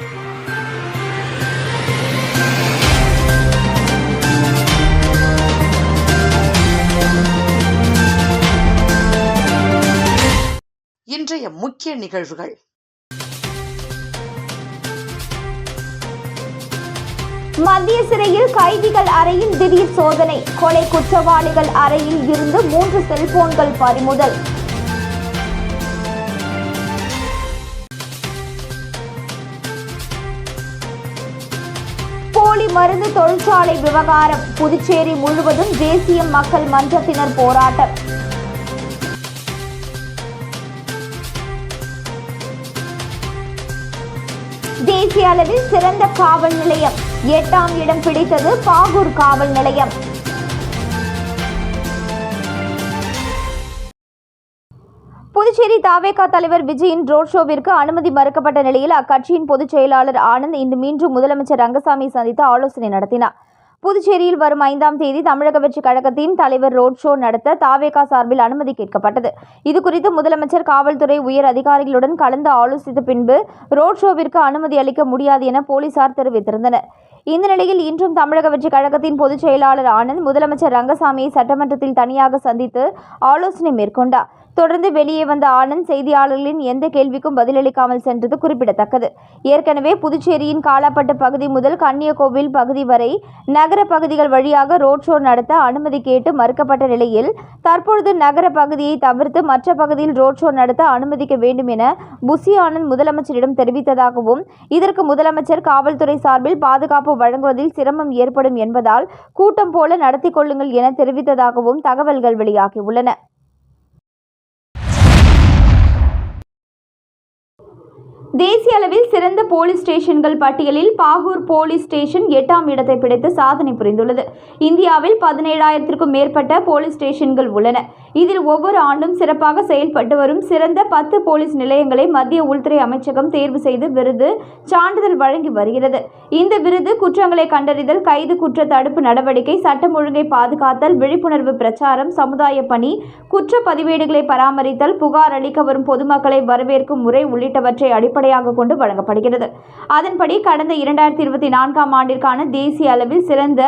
இன்றைய முக்கிய நிகழ்வுகள். மத்திய சிறையில் கைதிகள் அறையில் திடீர் சோதனை. கொலை குற்றவாளிகள் அறையில் இருந்து மூன்று செல்போன்கள் பறிமுதல். போலி மருந்து தொழிற்சாலை விவகாரம். புதுச்சேரி முழுவதும் தேசிய மக்கள் மன்றத்தினர் போராட்டம். தேசிய அளவில் சிறந்த காவல் நிலையம். எட்டாம் இடம் பிடித்தது பாகூர் காவல் நிலையம். புதுச்சேரி தாவேகா தலைவர் விஜயின் ரோட் ஷோவிற்கு அனுமதி மறுக்கப்பட்ட நிலையில் அக்கட்சியின் பொதுச் செயலாளர் ஆனந்த் இன்று மீண்டும் முதலமைச்சர் ரங்கசாமி சந்தித்து ஆலோசனை நடத்தினார். புதுச்சேரியில் வரும் ஐந்தாம் தேதி தமிழக வெற்றி கழகத்தின் தலைவர் ரோட் ஷோ நடத்த தாவேகா சார்பில் அனுமதி கேட்கப்பட்டது. இதுகுறித்து முதலமைச்சர் காவல்துறை உயர் அதிகாரிகளுடன் கலந்து ஆலோசித்த பின்பு ரோட் ஷோவிற்கு அனுமதி அளிக்க முடியாது என போலீசார் தெரிவித்திருந்தனர். இந்த நிலையில் இன்றும் தமிழக வெற்றி கழகத்தின் பொதுச் செயலாளர் ஆனந்த் முதலமைச்சர் ரங்கசாமியை சட்டமன்றத்தில் தனியாக சந்தித்து ஆலோசனை மேற்கொண்டார். தொடர்ந்து வெளியே வந்த ஆனந்த் செய்தியாளர்களின் எந்த கேள்விக்கும் பதிலளிக்காமல் சென்றது குறிப்பிடத்தக்கது. ஏற்கனவே புதுச்சேரியின் காலாப்பட்டு பகுதி முதல் கன்னியகோவில் பகுதி வரை நகர பகுதிகள் வழியாக ரோட் ஷோ நடத்த அனுமதி கேட்டு மறுக்கப்பட்ட நிலையில் தற்பொழுது நகர பகுதியை தவிர்த்து மற்ற பகுதியில் ரோட் ஷோ நடத்த அனுமதிக்க வேண்டும் என புசி ஆனந்த் முதலமைச்சரிடம் தெரிவித்ததாகவும் இதற்கு முதலமைச்சர் காவல்துறை சார்பில் பாதுகாப்பு வழங்குவதில் சிரமம் ஏற்படும் என்பதால் கூட்டம் போல நடத்தி கொள்ளுங்கள் என தெரிவித்ததாகவும் தகவல்கள் வெளியாகியுள்ளன. தேசிய அளவில் சிறந்த போலீஸ் ஸ்டேஷன்கள் பட்டியலில் பாகூர் போலீஸ் ஸ்டேஷன் எட்டாம் இடத்தை பிடித்து சாதனை புரிந்துள்ளது. இந்தியாவில் பதினேழாயிரத்திற்கும் மேற்பட்ட போலீஸ் ஸ்டேஷன்கள் உள்ளன. இதில் ஒவ்வொரு ஆண்டும் சிறப்பாக செயல்பட்டு வரும் சிறந்த பத்து போலீஸ் நிலையங்களை மத்திய உள்துறை அமைச்சகம் தேர்வு செய்து விருது சான்றிதழ் வழங்கி வருகிறது. இந்த விருது குற்றங்களை கண்டறிதல் கைது குற்ற தடுப்பு நடவடிக்கை சட்டம் ஒழுங்கை பாதுகாத்தல் விழிப்புணர்வு பிரச்சாரம் சமுதாய பணி குற்ற பதிவேடுகளை பராமரித்தல் புகார் அளிக்க வரும் பொதுமக்களை வரவேற்கும் முறை உள்ளிட்டவற்றை அடிப்படையாக கொண்டு வழங்கப்படுகிறது. அதன்படி கடந்த இரண்டாயிரத்தி இருபத்தி நான்காம் ஆண்டிற்கான தேசிய அளவில் சிறந்த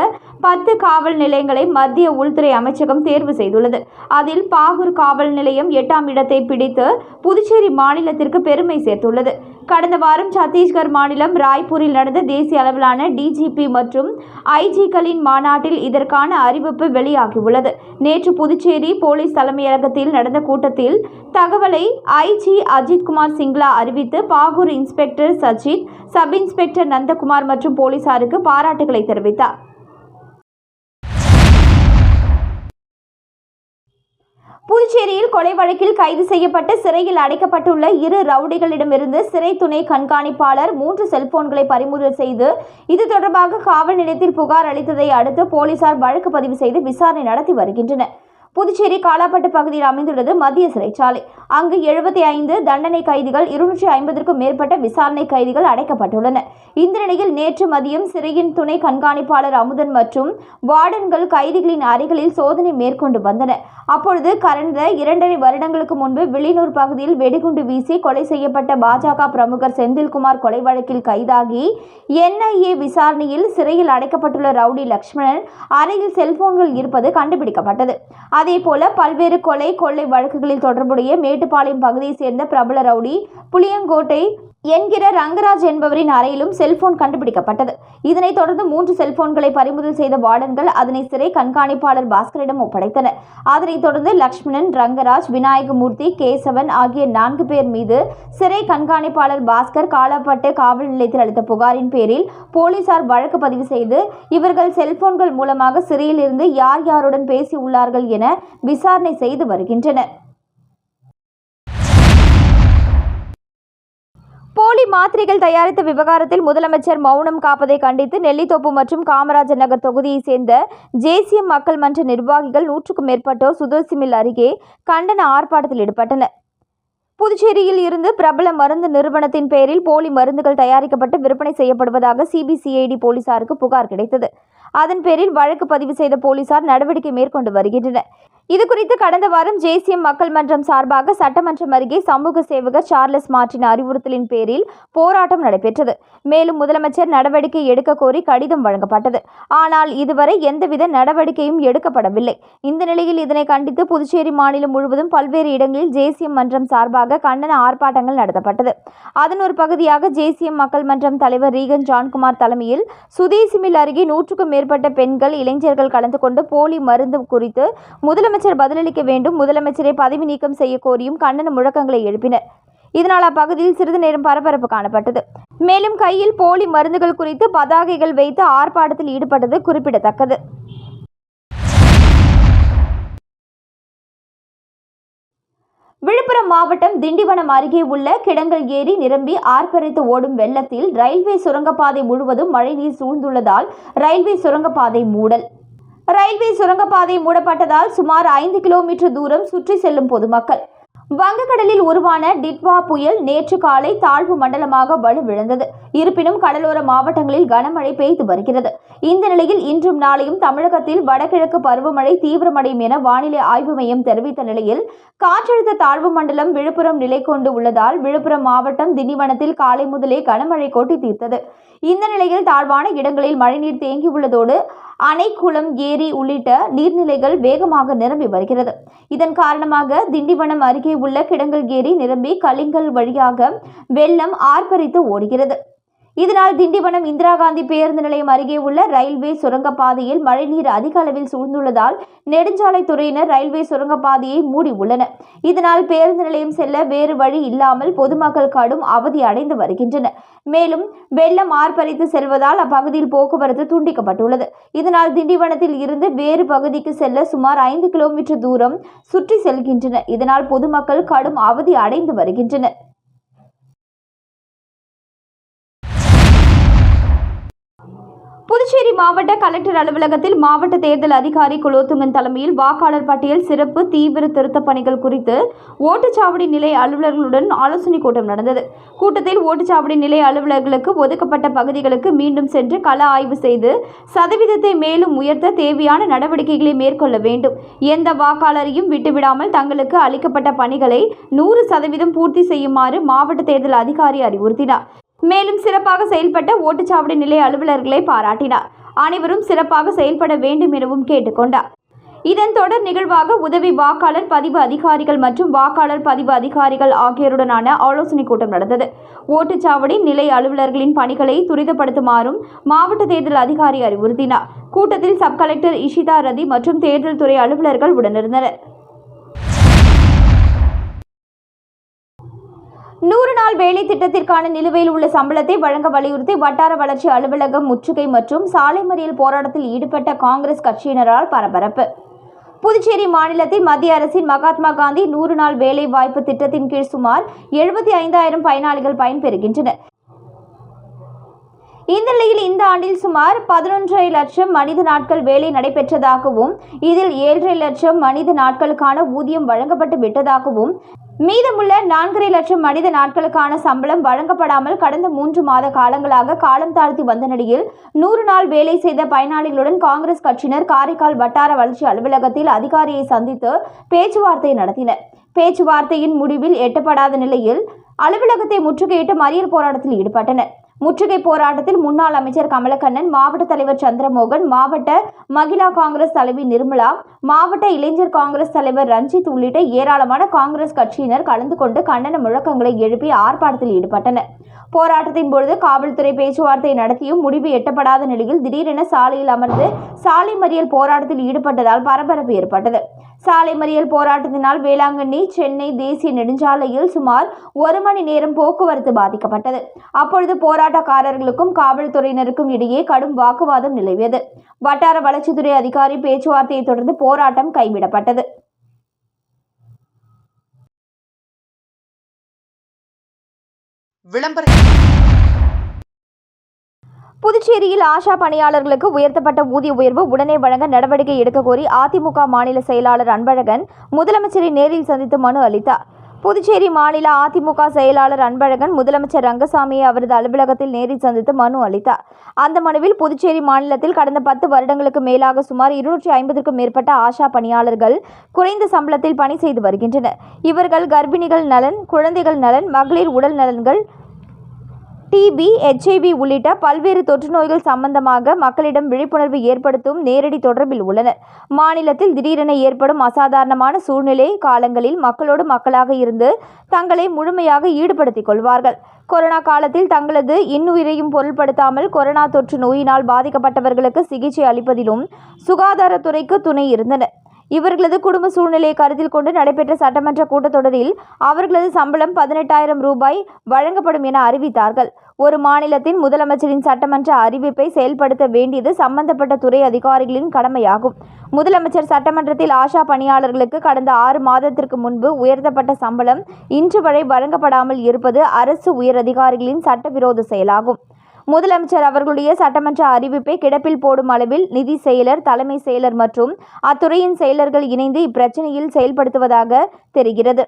பத்து காவல் நிலையங்களை மத்திய உள்துறை அமைச்சகம் தேர்வு செய்துள்ளது. அதில் பாகூர் காவல் நிலையம் எட்டாம் இடத்தை பிடித்து புதுச்சேரி மாநிலத்திற்கு பெருமை சேர்த்துள்ளது. கடந்த வாரம் சத்தீஸ்கர் மாநிலம் ராய்ப்பூரில் நடந்த தேசிய அளவிலான டிஜிபி மற்றும் ஐஜிக்களின் மாநாட்டில் இதற்கான அறிவிப்பு வெளியாகியுள்ளது. நேற்று புதுச்சேரி போலீஸ் தலைமையகத்தில் நடந்த கூட்டத்தில் தகவலை ஐஜி அஜித்குமார் சிங்லா அறிவித்து Bahour inspector Sajith sub inspector Nandakumar மற்றும் போலீசாருக்கு பாராட்டுகளை தெரிவித்தார். புதுச்சேரியில் கொலை வழக்கில் கைது செய்யப்பட்டு சிறையில் அடைக்கப்பட்டுள்ள இரு ரவுடிகளிடமிருந்து சிறை துணை கண்காணிப்பாளர் மூன்று செல்போன்களை பறிமுதல் செய்து இது தொடர்பாக காவல் நிலையத்தில் புகார் அளித்ததை அடுத்து போலீசார் வழக்கு பதிவு செய்து விசாரணை நடத்தி வருகின்றனர். புதுச்சேரி காலாப்பட்டு பகுதியில் அமைந்துள்ளது மத்திய சிறைச்சாலை. அங்கு எழுபத்தி ஐந்து தண்டனை கைதிகள் இருநூற்றி ஐம்பதற்கும் மேற்பட்ட விசாரணை கைதிகள் அடைக்கப்பட்டுள்ளனர் இந்த நிலையில் நேற்று மதியம் சிறையின் துணை கண்காணிப்பாளர் அமுதன் மற்றும் வார்டன்கள் கைதிகளின் அறைகளில் சோதனை மேற்கொண்டு வந்தனர். அப்பொழுது கடந்த இரண்டரை வருடங்களுக்கு முன்பு வில்லியனூர் பகுதியில் வெடிகுண்டு வீசி கொலை செய்யப்பட்ட பாஜக பிரமுகர் செந்தில்குமார் கொலை வழக்கில் கைதாகி என்ஐஏ விசாரணையில் சிறையில் அடைக்கப்பட்டுள்ள ரவுடி லக்ஷ்மணன் அறையில் செல்போன்கள் இருப்பது கண்டுபிடிக்கப்பட்டது. அதேபோல பல்வேறு கொலை கொள்ளை வழக்குகளில் தொடர்புடைய மேட்டுப்பாளையம் பகுதியைச் சேர்ந்த பிரபல ரவுடி புளியங்கோட்டை என்கிற ரங்கராஜ் என்பவரின் அறையிலும் செல்போன் கண்டுபிடிக்கப்பட்டது. இதனைத் தொடர்ந்து மூன்று செல்போன்களை பறிமுதல் செய்த வார்டன்கள் அதனை சிறை கண்காணிப்பாளர் பாஸ்கரிடம் ஒப்படைத்தனர். அதனைத் தொடர்ந்து லக்ஷ்மணன் ரங்கராஜ் விநாயகமூர்த்தி கேசவன் ஆகிய நான்கு பேர் மீது சிறை கண்காணிப்பாளர் பாஸ்கர் காலாப்பட்டு காவல் நிலையத்தில் அளித்த புகாரின் பேரில் போலீசார் வழக்கு பதிவு செய்து இவர்கள் செல்போன்கள் மூலமாக சிறையிலிருந்து யார் யாருடன் பேசியுள்ளார்கள் என விசாரணை செய்து வருகின்றனர் போலி மாத்திரைகள் தயாரித்த விவகாரத்தில் முதலமைச்சர் மௌனம் காப்பதை கண்டித்து நெல்லித்தோப்பு மற்றும் காமராஜர் நகர் தொகுதியைச் சேர்ந்த தேசிய மக்கள் மன்ற நிர்வாகிகள் நூற்றுக்கும் மேற்பட்டோர் சுதர்சிமில் அருகே கண்டன ஆர்ப்பாட்டத்தில் ஈடுபட்டனர். புதுச்சேரியில் இருந்து பிரபல மருந்து நிறுவனத்தின் பெயரில் போலி மருந்துகள் தயாரிக்கப்பட்டு விற்பனை செய்யப்படுவதாக சிபிசிஐடி போலீசாருக்கு புகார் கிடைத்தது. அதன் பேரில் வழக்கு பதிவு செய்த போலீசார் நடவடிக்கை மேற்கொண்டு வருகின்றனர். இது குறித்து கடந்த வாரம் ஜேசிஎம் மக்கள் மன்றம் சார்பாக சட்டமன்றம் அருகே சமூக சேவகர் சார்லஸ் மார்டின் அறிவுறுத்தலின் பேரில் போராட்டம் நடைபெற்றது. மேலும் முதலமைச்சர் நடவடிக்கை எடுக்க கோரி கடிதம் வழங்கப்பட்டது. ஆனால் இதுவரை எந்தவித நடவடிக்கையும் எடுக்கப்படவில்லை. இந்த நிலையில் இதனை கண்டித்து புதுச்சேரி மாநிலம் முழுவதும் பல்வேறு இடங்களில் ஜேசிஎம் மன்றம் சார்பாக கண்டன ஆர்ப்பாட்டங்கள் நடத்தப்பட்டது. அதன் ஒரு பகுதியாக ஜேசிஎம் மக்கள் மன்றம் தலைவர் ரீகன் ஜான்குமார் தலைமையில் சுதேசிமில் அருகே நூற்றுக்கும் மேற்பட்ட பெண்கள் இளைஞர்கள் கலந்து கொண்டு போலி மருந்து குறித்து முதலமைச்சர் பதிலளிக்க வேண்டும். முதலமைச்சரை பதவி நீக்கம் செய்ய கோரியும் கண்டன முழக்கங்களை எழுப்பினர். இதனால் அப்பகுதியில் சிறிது நேரம் பரபரப்பு காணப்பட்டது. மேலும் கையில் போலி மருந்துகள் குறித்து பதாகைகள் வைத்து ஆர்ப்பாட்டத்தில் ஈடுபட்டது குறிப்பிடத்தக்கது. விழுப்புரம் மாவட்டம் திண்டிவனம் அருகே உள்ள கிடங்கல் ஏரி நிரம்பி ஆர்ப்பரித்து ஓடும் வெள்ளத்தில் ரயில்வே சுரங்கப்பாதை முழுவதும் மழைநீர் சூழ்ந்துள்ளதால் ரயில்வே சுரங்கப்பாதை மூடல். ரயில்வே சுரங்கப்பாதை மூடப்பட்டதால் சுமார் ஐந்து கிலோமீட்டர் தூரம் சுற்றி செல்லும் பொதுமக்கள். வங்கக்கடலில் உருவான டிட்வா புயல் நேற்று காலை தாழ்வு மண்டலமாக வலுவிழந்தது இருப்பினும் கடலோர மாவட்டங்களில் கனமழை பெய்து வருகிறது. இந்த நிலையில் இன்றும் நாளையும் தமிழகத்தில் வடகிழக்கு பருவமழை தீவிரமடையும் என வானிலை ஆய்வு மையம் தெரிவித்த நிலையில் காற்றழுத்த தாழ்வு மண்டலம் விழுப்புரம் நிலை கொண்டு உள்ளதால் விழுப்புரம் மாவட்டம் திண்டிவனத்தில் காலை முதலே கனமழை கொட்டி தீர்த்தது. இந்த நிலையில் தாழ்வான இடங்களில் மழைநீர் தேங்கியுள்ளதோடு அணை குளம் ஏரி உள்ளிட்ட நீர்நிலைகள் வேகமாக நிரம்பி வருகிறது. இதன் காரணமாக திண்டிவனம் அருகே உள்ள கிடங்கல் ஏரி நிரம்பி கலிங்கல் வழியாக வெள்ளம் ஆர்ப்பரித்து ஓடுகிறது. இதனால் திண்டிவனம் இந்திரா காந்தி பேருந்து நிலையம் அருகே உள்ள ரயில்வே சுரங்கப்பாதையில் மழைநீர் அதிக அளவில் சூழ்ந்துள்ளதால் நெடுஞ்சாலைத்துறையினர் ரயில்வே சுரங்கப்பாதையை மூடி உள்ளனர் இதனால் பேருந்து நிலையம் செல்ல வேறு வழி இல்லாமல் பொதுமக்கள் கடும் அவதி அடைந்து வருகின்றனர். மேலும் வெள்ளம் ஆர்ப்பரித்து செல்வதால் அப்பகுதியில் போக்குவரத்து துண்டிக்கப்பட்டுள்ளது. இதனால் திண்டிவனத்தில் இருந்து வேறு பகுதிக்கு செல்ல சுமார் ஐந்து கிலோமீட்டர் தூரம் சுற்றி செல்கின்றனர். இதனால் பொதுமக்கள் கடும் அவதி அடைந்து வருகின்றனர். புதுச்சேரி மாவட்ட கலெக்டர் அலுவலகத்தில் மாவட்ட தேர்தல் அதிகாரி குலோத்துங்கன் தலைமையில் வாக்காளர் பட்டியல் சிறப்பு தீவிர திருத்தப் பணிகள் குறித்து ஓட்டுச்சாவடி நிலை அலுவலர்களுடன் ஆலோசனை கூட்டம் நடந்தது. கூட்டத்தில் ஓட்டுச்சாவடி நிலை அலுவலர்களுக்கு ஒதுக்கப்பட்ட பகுதிகளுக்கு மீண்டும் சென்று கள ஆய்வு செய்து சதவீதத்தை மேலும் உயர்த்த தேவையான நடவடிக்கைகளை மேற்கொள்ள வேண்டும். எந்த வாக்காளரையும் விட்டுவிடாமல் தங்களுக்கு அளிக்கப்பட்ட பணிகளை நூறு சதவீதம் பூர்த்தி செய்யுமாறு மாவட்ட தேர்தல் அதிகாரி அறிவுறுத்தினார். மேலும் சிறப்பாக செயல்பட்ட ஓட்டுச்சாவடி நிலைய அலுவலர்களை பாராட்டினார். அனைவரும் சிறப்பாக செயல்பட வேண்டும் எனவும் கேட்டுக்கொண்டார். இதன் தொடர் நிகழ்வாக உதவி வாக்காளர் பதிவு அதிகாரிகள் மற்றும் வாக்காளர் பதிவு அதிகாரிகள் ஆகியோருடனான ஆலோசனைக் கூட்டம் நடந்தது. ஓட்டுச்சாவடி நிலை அலுவலர்களின் பணிகளை துரிதப்படுத்துமாறும் மாவட்ட தேர்தல் அதிகாரி அறிவுறுத்தினார். கூட்டத்தில் சப் கலெக்டர் இஷிதா ரதி மற்றும் தேர்தல் துறை அலுவலர்கள் உடனிருந்தனர். நூறு நாள் வேலை திட்டத்திற்கான நிலுவையில் உள்ள சம்பளத்தை வழங்க வலியுறுத்தி வட்டார வளர்ச்சி அலுவலகம் முற்றுகை மற்றும் சாலை மறியல் போராட்டத்தில் ஈடுபட்ட காங்கிரஸ் கட்சியினரால் பரபரப்பு. புதுச்சேரி மாநிலத்தில் மத்திய அரசின் மகாத்மா காந்தி நூறு நாள் வேலை வாய்ப்பு திட்டத்தின் கீழ் சுமார் எழுபத்தி ஐந்தாயிரம் பயனாளிகள் பயன்பெறுகின்றனர். இந்த நிலையில் இந்த ஆண்டில் சுமார் பதினொன்றரை லட்சம் மனித நாட்கள் வேலை நடைபெற்றதாகவும் இதில் ஏழரை லட்சம் மனித நாட்களுக்கான ஊதியம் வழங்கப்பட்டு விட்டதாகவும் மீதமுள்ள நான்கரை லட்சம் மனித நாட்களுக்கான சம்பளம் வழங்கப்படாமல் கடந்த மூன்று மாத காலங்களாக காலம் தாழ்த்தி வந்த நிலையில் நூறு நாள் வேலை செய்த பயனாளிகளுடன் காங்கிரஸ் கட்சியினர் காரைக்கால் வட்டார வளர்ச்சி அலுவலகத்தில் அதிகாரியை சந்தித்து பேச்சுவார்த்தை நடத்தினர். பேச்சுவார்த்தையின் முடிவில் எட்டப்படாத நிலையில் அலுவலகத்தை முற்றுகையிட்டு மறியல் போராட்டத்தில் ஈடுபட்டனர். முற்றுகை போராட்டத்தில் முன்னாள் அமைச்சர் கமலக்கண்ணன் மாவட்ட தலைவர் சந்திரமோகன் மாவட்ட மகிழா காங்கிரஸ் தலைவி நிர்மலா மாவட்ட இளைஞர் காங்கிரஸ் தலைவர் ரஞ்சித் உள்ளிட்ட ஏராளமான காங்கிரஸ் கட்சியினர் கலந்து கொண்டு கண்டன முழக்கங்களை எழுப்பி ஆர்ப்பாட்டத்தில் ஈடுபட்டனர். போராட்டத்தின் பொழுது காவல்துறை பேச்சுவார்த்தை நடத்தியும் முடிவு எட்டப்படாத நிலையில் திடீரென சாலையில் அமர்ந்து சாலை மறியல் போராட்டத்தில் ஈடுபட்டதால் பரபரப்பு ஏற்பட்டது. சாலை மறியல் போராட்டத்தினால் வேளாங்கண்ணி சென்னை தேசிய நெடுஞ்சாலையில் சுமார் ஒரு மணி நேரம் போக்குவரத்து பாதிக்கப்பட்டது. அப்பொழுது போராட்டக்காரர்களுக்கும் காவல்துறையினருக்கும் இடையே கடும் வாக்குவாதம் நிலவியது. வட்டார வளர்ச்சித்துறை அதிகாரி பேச்சுவார்த்தையை தொடர்ந்து போராட்டம் கைவிடப்பட்டது. விளம்பர புதுச்சேரியில் ஆஷா பணியாளர்களுக்கு உயர்த்தப்பட்ட ஊதிய உயர்வு உடனே வழங்க நடவடிக்கை எடுக்க கோரி அதிமுக மாநில செயலாளர் அன்பழகன் முதலமைச்சரை நேரில் சந்தித்து மனு அளித்தார். புதுச்சேரி மாநில அதிமுக செயலாளர் அன்பழகன் முதலமைச்சர் ரங்கசாமியை அவரது அலுவலகத்தில் நேரில் சந்தித்து மனு அளித்தார். அந்த மனுவில் புதுச்சேரி மாநிலத்தில் கடந்த பத்து வருடங்களுக்கு மேலாக சுமார் இருநூற்றி ஐம்பதுக்கும் மேற்பட்ட ஆஷா பணியாளர்கள் குறைந்த சம்பளத்தில் பணி செய்து வருகின்றனர். இவர்கள் கர்ப்பிணிகள் நலன் குழந்தைகள் நலன் மகளிர் உடல் நலன்கள் டிபி எச்ஐவி உள்ளிட்ட பல்வேறு தொற்று நோய்கள் சம்பந்தமாக மக்களிடம் விழிப்புணர்வு ஏற்படுத்தும் நேரடி தொடர்பில் உள்ளனர். மாநிலத்தில் திடீரென ஏற்படும் அசாதாரணமான சூழ்நிலை காலங்களில் மக்களோடு மக்களாக இருந்து தங்களை முழுமையாக ஈடுபடுத்திக் கொள்வார்கள். கொரோனா காலத்தில் தங்களது இன்னுயிரையும் பொருட்படுத்தாமல் கொரோனா தொற்று நோயினால் பாதிக்கப்பட்டவர்களுக்கு சிகிச்சை அளிப்பதிலும் சுகாதாரத்துறைக்கு துணை இருந்தனர். இவர்களது குடும்ப சூழ்நிலையை கருத்தில் கொண்டு நடைபெற்ற சட்டமன்ற கூட்டத்தொடரில் அவர்களது சம்பளம் பதினெட்டாயிரம் ரூபாய் வழங்கப்படும் என அறிவித்தார்கள். ஒரு மாநிலத்தின் முதலமைச்சரின் சட்டமன்ற அறிவிப்பை செயல்படுத்த வேண்டியது சம்பந்தப்பட்ட துறை அதிகாரிகளின் கடமையாகும். முதலமைச்சர் சட்டமன்றத்தில் ஆஷா பணியாளர்களுக்கு கடந்த ஆறு மாதத்திற்கு முன்பு உயர்த்தப்பட்ட சம்பளம் இன்று வரை வழங்கப்படாமல் இருப்பது அரசு உயர் அதிகாரிகளின் சட்டவிரோத செயலாகும். முதலமைச்சர் அவர்களுடைய சட்டமன்ற அறிவிப்பை கிடப்பில் போடும் அளவில் நிதி செயலர் தலைமை செயலர் மற்றும் அத்துறையின் செயலர்கள் இணைந்து இப்பிரச்சனையில் செயல்படுத்துவதாக தெரிகிறது.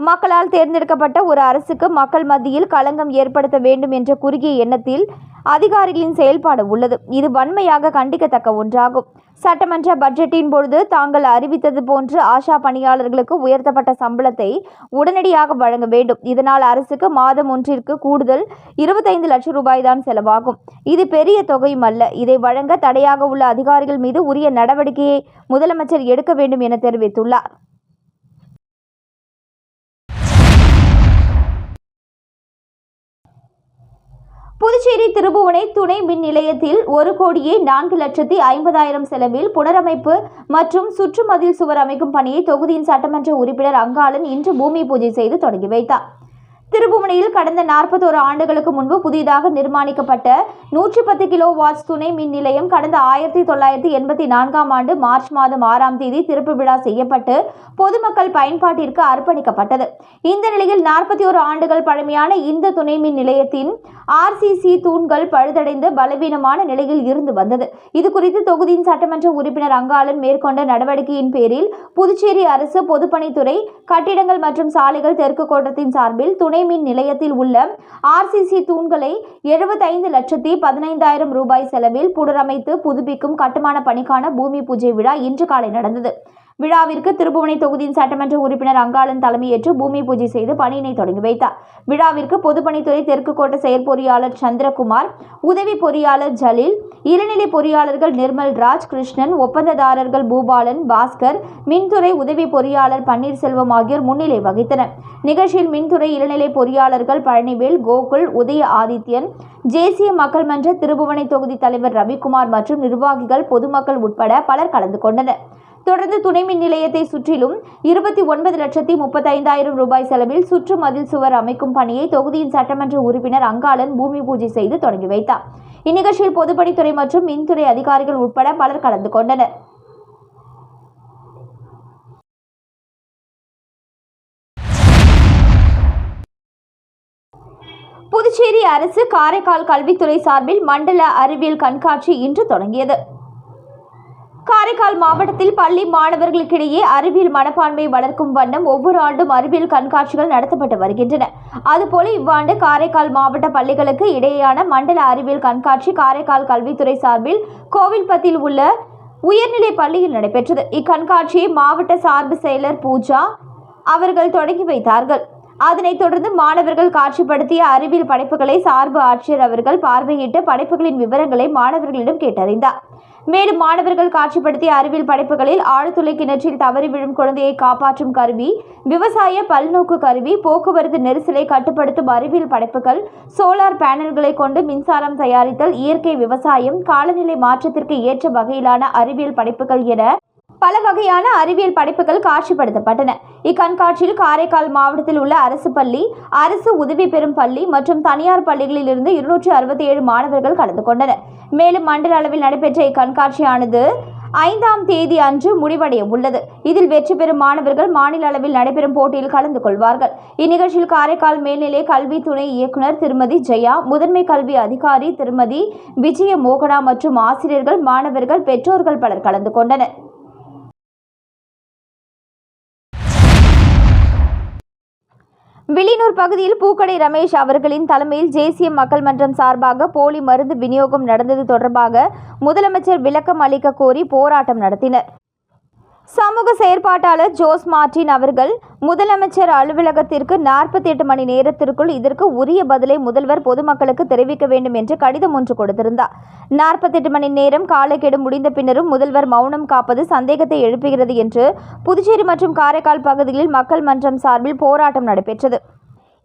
மக்களால் தேர்ந்தெடுக்கப்பட்ட ஒரு அரசுக்கு மக்கள் மத்தியில் களங்கம் ஏற்படுத்த வேண்டும் என்ற குறுகிய எண்ணத்தில் அதிகாரிகளின் செயல்பாடு உள்ளது. இது வன்மையாக கண்டிக்கத்தக்க ஒன்றாகும். சட்டமன்ற பட்ஜெட்டின் பொழுது தாங்கள் அறிவித்தது போன்று ஆஷா பணியாளர்களுக்கு உயர்த்தப்பட்ட சம்பளத்தை உடனடியாக வழங்க வேண்டும். இதனால் அரசுக்கு மாதம் ஒன்றிற்கு கூடுதல் இருபத்தைந்து லட்சம் ரூபாய் தான் செலவாகும். இது பெரிய தொகையும் அல்ல. இதை வழங்க தடையாக உள்ள அதிகாரிகள் மீது உரிய நடவடிக்கையை முதலமைச்சர் எடுக்க வேண்டும் என தெரிவித்துள்ளார். புதுச்சேரி திருபுவனை துணை மின் நிலையத்தில் ஒரு கோடியே நான்கு லட்சத்தி ஐம்பதாயிரம் செலவில் புனரமைப்பு மற்றும் சுற்றுமதில் சுவர் அமைக்கும் பணியை தொகுதியின் சட்டமன்ற உறுப்பினர் அங்காளன் இன்று பூமி பூஜை செய்து தொடங்கி வைத்தார். திருபுவனையில் கடந்த நாற்பத்தோரு ஆண்டுகளுக்கு முன்பு புதிதாக நிர்மாணிக்கப்பட்ட நூற்றி பத்து கிலோ வாட்ஸ் துணை மின் நிலையம் கடந்த ஆயிரத்தி தொள்ளாயிரத்தி எண்பத்தி நான்காம் ஆண்டு மார்ச் மாதம் ஆறாம் தேதி திறப்பு விழா செய்யப்பட்டு பொதுமக்கள் பயன்பாட்டிற்கு அர்ப்பணிக்கப்பட்டது. இந்த நிலையில் நாற்பத்தி ஒரு ஆண்டுகள் பழமையான இந்த துணை மின் நிலையத்தின் ஆர்சிசி தூண்கள் பழுதடைந்து பலவீனமான நிலையில் இருந்து வந்தது. இது குறித்து தொகுதியின் சட்டமன்ற உறுப்பினர் அங்காளன் மேற்கொண்ட நடவடிக்கையின் பேரில் புதுச்சேரி அரசு பொதுப்பணித்துறை கட்டிடங்கள் மற்றும் சாலைகள் தெற்கு கோட்டத்தின் சார்பில் துணை மின் நிலையத்தில் உள்ள ஆர்சிசி தூண்களை எழுபத்தைந்து லட்சத்தி பதினைந்தாயிரம் ரூபாய் செலவில் புனரமைத்து புதுப்பிக்கும் கட்டுமான பணிக்கான பூமி பூஜை விழா இன்று காலை நடந்தது. விழாவிற்கு திருப்புவனை தொகுதியின் சட்டமன்ற உறுப்பினர் அங்காளன் தலைமையேற்று பூமி பூஜை செய்து பணியினை தொடங்கி வைத்தார். விழாவிற்கு பொதுப்பணித்துறை தெற்கு கோட்ட செயற்பொறியாளர் சந்திரகுமார் உதவி பொறியாளர் ஜலீல் இளநிலை பொறியாளர்கள் நிர்மல் ராஜ் கிருஷ்ணன் ஒப்பந்ததாரர்கள் பூபாலன் பாஸ்கர் மின்துறை உதவி பொறியாளர் பன்னீர்செல்வம் ஆகியோர் முன்னிலை வகித்தனர். நிகழ்ச்சியில் மின்துறை இளநிலை பொறியாளர்கள் பழனிவேல் கோகுல் உதய ஆதித்யன் தேசிய மக்கள் மன்ற திருபுவனை தொகுதி தலைவர் ரவிக்குமார் மற்றும் நிர்வாகிகள் பொதுமக்கள் உட்பட பலர் கலந்து கொண்டனர். தொடர்ந்து துணை மின் நிலையத்தை சுற்றிலும் இருபத்தி ஒன்பது லட்சத்தி முப்பத்தைந்தாயிரம் ரூபாய் செலவில் சுற்று மதில் சுவர் அமைக்கும் பணியை தொகுதியின் சட்டமன்ற உறுப்பினர் அங்காளன் பூமி பூஜை செய்து தொடங்கி வைத்தார். இந்நிகழ்ச்சியில் பொதுப்பணித்துறை மற்றும் மின்துறை அதிகாரிகள் உட்பட பலர் கலந்து கொண்டனர். புதுச்சேரி அரசு காரைக்கால் கல்வித்துறை சார்பில் மண்டல அறிவியல் கண்காட்சி இன்று தொடங்கியது. காரைக்கால் மாவட்டத்தில் பள்ளி மாணவர்களுக்கிடையே அறிவியல் மனப்பான்மை வளர்க்கும் வண்ணம் ஒவ்வொரு ஆண்டும் அறிவியல் கண்காட்சிகள் நடத்தப்பட்டு வருகின்றன. அதுபோல இவ்வாண்டு காரைக்கால் மாவட்ட பள்ளிகளுக்கு இடையேயான மண்டல அறிவியல் கண்காட்சி காரைக்கால் கல்வித்துறை சார்பில் கோவில்பத்தில் உள்ள உயர்நிலை பள்ளியில் நடைபெற்றது. இக்கண்காட்சியை மாவட்ட சார்பு செயலர் பூஜா அவர்கள் தொடங்கி வைத்தார்கள். அதனைத் தொடர்ந்து மாணவர்கள் காட்சிப்படுத்திய அறிவியல் படைப்புகளை சார்பு ஆட்சியர் அவர்கள் பார்வையிட்டு படைப்புகளின் விவரங்களை மாணவர்களிடம் கேட்டறிந்தார். மேலும் மாணவர்கள் காட்சிப்படுத்திய அறிவியல் படைப்புகளில் ஆழ்துளை கிணற்றில் தவறி விழும் குழந்தையை காப்பாற்றும் கருவி விவசாய பல்நோக்கு கருவி போக்குவரத்து நெரிசலை கட்டுப்படுத்தும் அறிவியல் படைப்புகள் சோலார் பேனல்களை கொண்டு மின்சாரம் தயாரித்தல் இயற்கை விவசாயம் காலநிலை மாற்றத்திற்கு ஏற்ற வகையிலான அறிவியல் படைப்புகள் என பல வகையான அறிவியல் படைப்புகள் காட்சிப்படுத்தப்பட்டன. இக்கண்காட்சியில் காரைக்கால் மாவட்டத்தில் உள்ள அரசு பள்ளி அரசு உதவி பெறும் பள்ளி மற்றும் தனியார் பள்ளிகளில் இருந்து இருநூற்றி அறுபத்தி ஏழு மாணவர்கள் கலந்து கொண்டனர். மேலும் மண்டல அளவில் நடைபெற்ற இக்கண்காட்சியானது ஐந்தாம் தேதி அன்று முடிவடைய உள்ளது. இதில் வெற்றி பெறும் மாணவர்கள் மாநில அளவில் நடைபெறும் போட்டியில் கலந்து கொள்வார்கள். இந்நிகழ்ச்சியில் காரைக்கால் மேல்நிலை கல்வி துணை இயக்குனர் திருமதி ஜெயா முதன்மை கல்வி அதிகாரி திருமதி விஜய மோகனா மற்றும் ஆசிரியர்கள் மாணவர்கள் பெற்றோர்கள் பலர் கலந்து கொண்டனர். வில்லியனூர் பகுதியில் பூக்கடை ரமேஷ் அவர்களின் தலைமையில் தேசிய மக்கள் மன்றம் சார்பாக போலி மருந்து விநியோகம் நடந்தது தொடர்பாக முதலமைச்சர் விளக்கம் அளிக்க கோரி போராட்டம் நடத்தினர். சமூக செயற்பாட்டாளர் ஜோஸ் மார்டின் அவர்கள் முதலமைச்சர் அலுவலகத்திற்கு நாற்பத்தி எட்டு மணி நேரத்திற்குள் இதற்கு உரிய பதிலை முதல்வர் பொதுமக்களுக்கு தெரிவிக்க வேண்டும் என்று கடிதம் ஒன்று கொடுத்திருந்தார். நாற்பத்தெட்டு மணி நேரம் காலக்கெடு முடிந்த பின்னரும் முதல்வர் மௌனம் காப்பது சந்தேகத்தை எழுப்புகிறது என்று புதுச்சேரி மற்றும் காரைக்கால் பகுதிகளில் மக்கள் மன்றம் சார்பில் போராட்டம் நடைபெற்றது.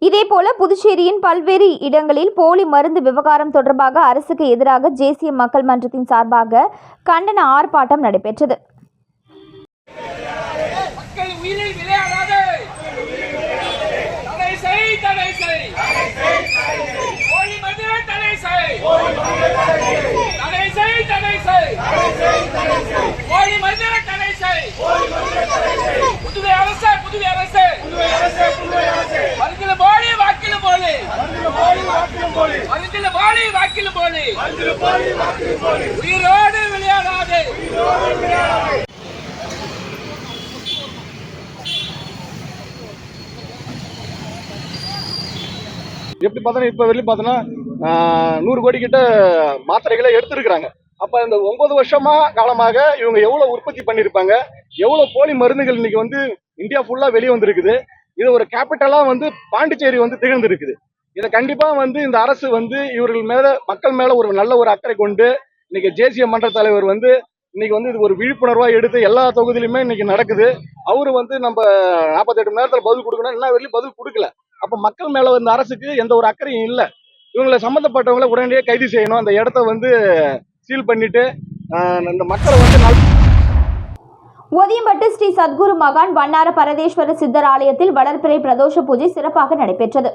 இதேபோல புதுச்சேரியின் பல்வேறு இடங்களில் போலி மருந்து விவகாரம் தொடர்பாக அரசுக்கு எதிராக தேசிய மக்கள் மன்றத்தின் சார்பாக கண்டன ஆர்ப்பாட்டம் நடைபெற்றது மக்கள் உயிரில் விளையாடாதே தடை செய் தடை செய் போலி மதுரை தடை செய் தடை செய் போலி தடை செய் புதுவை அரசு புதுவை அரசு. மருந்தில போலி வாக்கில போலி மருந்தில போலி வாக்கில போலி உயிரோடு எப்படி பார்த்தோன்னா இப்போ வெளியே பார்த்தோன்னா நூறு கோடி கிட்ட மாத்திரைகளை எடுத்திருக்கிறாங்க. அப்போ இந்த ஒன்பது வருஷமா காலமாக இவங்க எவ்வளோ உற்பத்தி பண்ணியிருப்பாங்க எவ்வளோ போலி மருந்துகள் இன்னைக்கு வந்து இந்தியா ஃபுல்லாக வெளியே வந்திருக்குது. இது ஒரு கேபிட்டலாக வந்து பாண்டிச்சேரி வந்து திகழ்ந்திருக்குது. இதை கண்டிப்பாக வந்து இந்த அரசு வந்து இவர்கள் மேல மக்கள் மேல ஒரு நல்ல ஒரு அக்கறை கொண்டு இன்னைக்கு தேசிய மன்ற தலைவர் வந்து இன்னைக்கு வந்து இது ஒரு விழிப்புணர்வா எடுத்து எல்லா தொகுதியிலுமே இன்னைக்கு நடக்குது. அவரு வந்து நம்ம நாற்பத்தெட்டு மணி நேரத்தில் பதில் கொடுக்கணும். என்ன வரையிலும் பதில் கொடுக்கல. அப்ப மக்கள் மேல இந்த அரசுக்கு எந்த ஒரு அக்கறையும் இல்லை. இவங்களை சம்மந்தப்பட்டவங்களை உடனடியாக கைது செய்யணும். அந்த இடத்த வந்து சீல் பண்ணிட்டு ஆஹ், இந்த மக்களை வந்து ஒதியம்பட்டு ஸ்ரீ சத்குரு மகான் வண்ணார பரதேஸ்வர சித்தர் ஆலயத்தில் வளர்பிறை பிரதோஷ பூஜை சிறப்பாக நடைபெற்றது.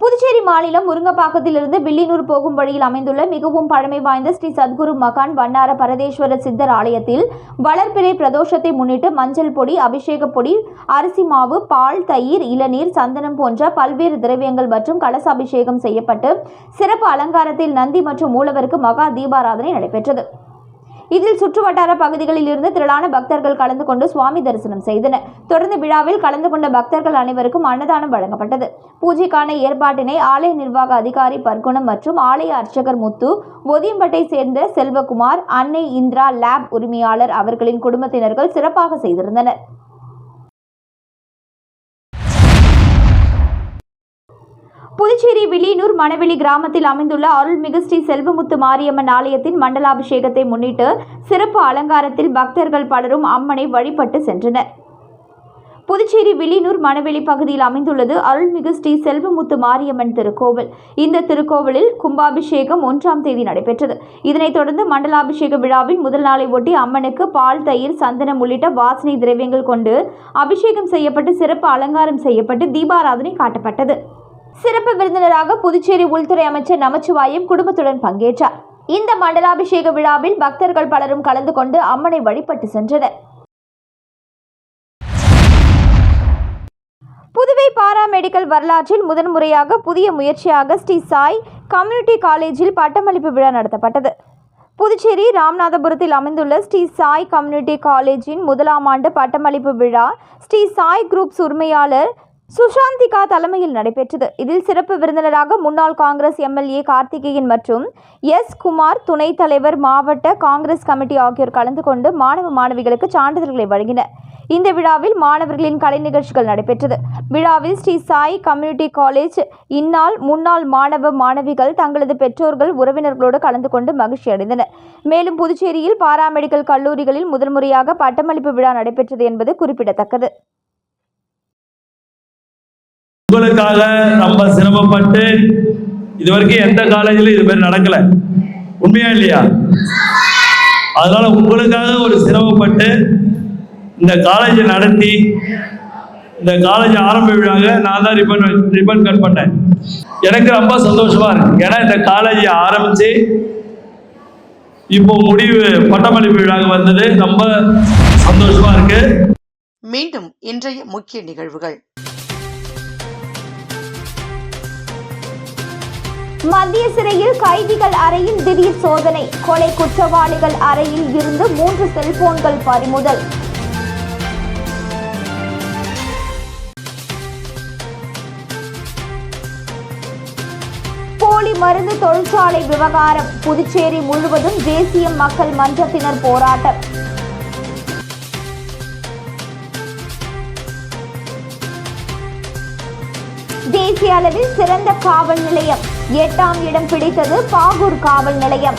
புதுச்சேரி மாநிலம் முருங்கப்பாக்கத்திலிருந்து வில்லியனூர் போகும் வழியில் அமைந்துள்ள மிகவும் பழமை வாய்ந்த ஸ்ரீ சத்குரு மகான் வண்ணார பரதேஸ்வர சித்தர் ஆலயத்தில் வளர்பிறை பிரதோஷத்தை முன்னிட்டு மஞ்சள் பொடி அபிஷேக பொடி அரிசி மாவு பால் தயிர் இளநீர் சந்தனம் போன்ற பல்வேறு திரவியங்கள் மற்றும் கலசாபிஷேகம் செய்யப்பட்டு சிறப்பு அலங்காரத்தில் நந்தி மற்றும் மூலவருக்கு மகா தீபாராதனை நடைபெற்றது. இதில் சுற்றுவட்டார பகுதிகளில் இருந்து திரளான பக்தர்கள் கலந்து கொண்டு சுவாமி தரிசனம் செய்தனர். தொடர்ந்து விழாவில் கலந்து கொண்ட பக்தர்கள் அனைவருக்கும் அன்னதானம் வழங்கப்பட்டது. பூஜைக்கான ஏற்பாட்டினை ஆலய நிர்வாக அதிகாரி பர்குணம் மற்றும் ஆலய அர்ச்சகர் முத்து ஒதியம்பட்டை சேர்ந்த செல்வகுமார் அன்னை இந்திரா லேப் உரிமையாளர் அவர்களின் குடும்பத்தினர்கள் சிறப்பாக செய்திருந்தனர். புதுச்சேரி வில்லியனூர் மணவெளி கிராமத்தில் அமைந்துள்ள அருள்மிகு ஸ்ரீ செல்வமுத்து மாரியம்மன் ஆலயத்தின் மண்டலாபிஷேகத்தை முன்னிட்டு சிறப்பு அலங்காரத்தில் பக்தர்கள் பலரும் அம்மனை வழிபட்டு சென்றனர். புதுச்சேரி வில்லியனூர் மணவெளி பகுதியில் அமைந்துள்ளது அருள்மிகு ஸ்ரீ செல்வமுத்து மாரியம்மன் திருக்கோவில். இந்த திருக்கோவிலில் கும்பாபிஷேகம் ஒன்றாம் தேதி நடைபெற்றது. இதனைத் தொடர்ந்து மண்டலாபிஷேக விழாவின் முதல் நாளை ஒட்டி அம்மனுக்கு பால் தயிர் சந்தனம் உள்ளிட்ட வாசனை திரவியங்கள் கொண்டு அபிஷேகம் செய்யப்பட்டு சிறப்பு அலங்காரம் செய்யப்பட்டு தீபாராதனை காட்டப்பட்டது. சிறப்பு விருந்தினராக புதுச்சேரி உள்துறை அமைச்சர் நமச்சிவாயம் குடும்பத்துடன் பங்கேற்றார். இந்த மண்டலாபிஷேக விழாவில் பக்தர்கள் பலரும் கலந்து கொண்டு அம்மனை வழிபட்டு சென்றனர். புதுவை பாரா மெடிக்கல் வரலாற்றில் முதன்முறையாக புதிய முயற்சியாக ஸ்ரீ சாய் கம்யூனிட்டி காலேஜில் பட்டமளிப்பு விழா நடத்தப்பட்டது. புதுச்சேரி ராமநாதபுரத்தில் அமைந்துள்ள ஸ்ரீ சாய் கம்யூனிட்டி காலேஜின் முதலாம் ஆண்டு பட்டமளிப்பு விழா ஸ்ரீ சாய் குரூப்ஸ் உரிமையாளர் சுஷாந்திகா தலைமையில் நடைபெற்றது. இதில் சிறப்பு விருந்தினராக முன்னாள் காங்கிரஸ் எம்எல்ஏ கார்த்திகேயன் மற்றும் எஸ். குமார் துணைத் தலைவர் மாவட்ட காங்கிரஸ் கமிட்டி ஆகியோர் கலந்து கொண்டு மாணவ மாணவிகளுக்கு சான்றிதழ்களை வழங்கினர். இந்த விழாவில் மாணவர்களின் கலை நிகழ்ச்சிகள் நடைபெற்றது. விழாவில் ஸ்ரீ சாய் கம்யூனிட்டி காலேஜ் இந்நாள் முன்னாள் மாணவ மாணவிகள் தங்களது பெற்றோர்கள் உறவினர்களோடு கலந்து கொண்டு மகிழ்ச்சி அடைந்தனர். மேலும் புதுச்சேரியில் பாராமெடிக்கல் கல்லூரிகளில் முதன்முறையாக பட்டமளிப்பு விழா நடைபெற்றது என்பது குறிப்பிடத்தக்கது. உங்களுக்காக ரொம்ப சிரமப்பட்டு இது வரைக்கும் எந்த காலேஜிலும் இது மாதிரி நடக்கல. உண்மையா இல்லையா? அதனால உங்களுக்காக ஒரு சிரமப்பட்டு இந்த காலேஜை நடத்தி இந்த காலேஜ் ஆரம்ப விழாங்க நான் தான் ரிப்பன் ரிப்பன் கட் பண்ணேன். எனக்கு ரொம்ப சந்தோஷமா இருக்கு. ஏன்னா இந்த காலேஜை ஆரம்பிச்சு இப்போ முடிவு பட்டமளிப்பு விழாங்க வந்தது. ரொம்ப சந்தோஷமா இருக்கு. மீண்டும் இன்றைய முக்கிய நிகழ்வுகள். மத்திய சிறையில் கைதிகள் அறையில் திடீர் சோதனை. கொலை குற்றவாளிகள் அறையில் இருந்து மூன்று செல்போன்கள் பறிமுதல். போலி மருந்து தொழிற்சாலை விவகாரம். புதுச்சேரி முழுவதும் தேசிய மக்கள் மன்றத்தினர் போராட்டம். தேசிய அளவில் சிறந்த காவல் நிலையம். எட்டாம் இடம் பிடித்தது பாகூர் காவல் நிலையம்.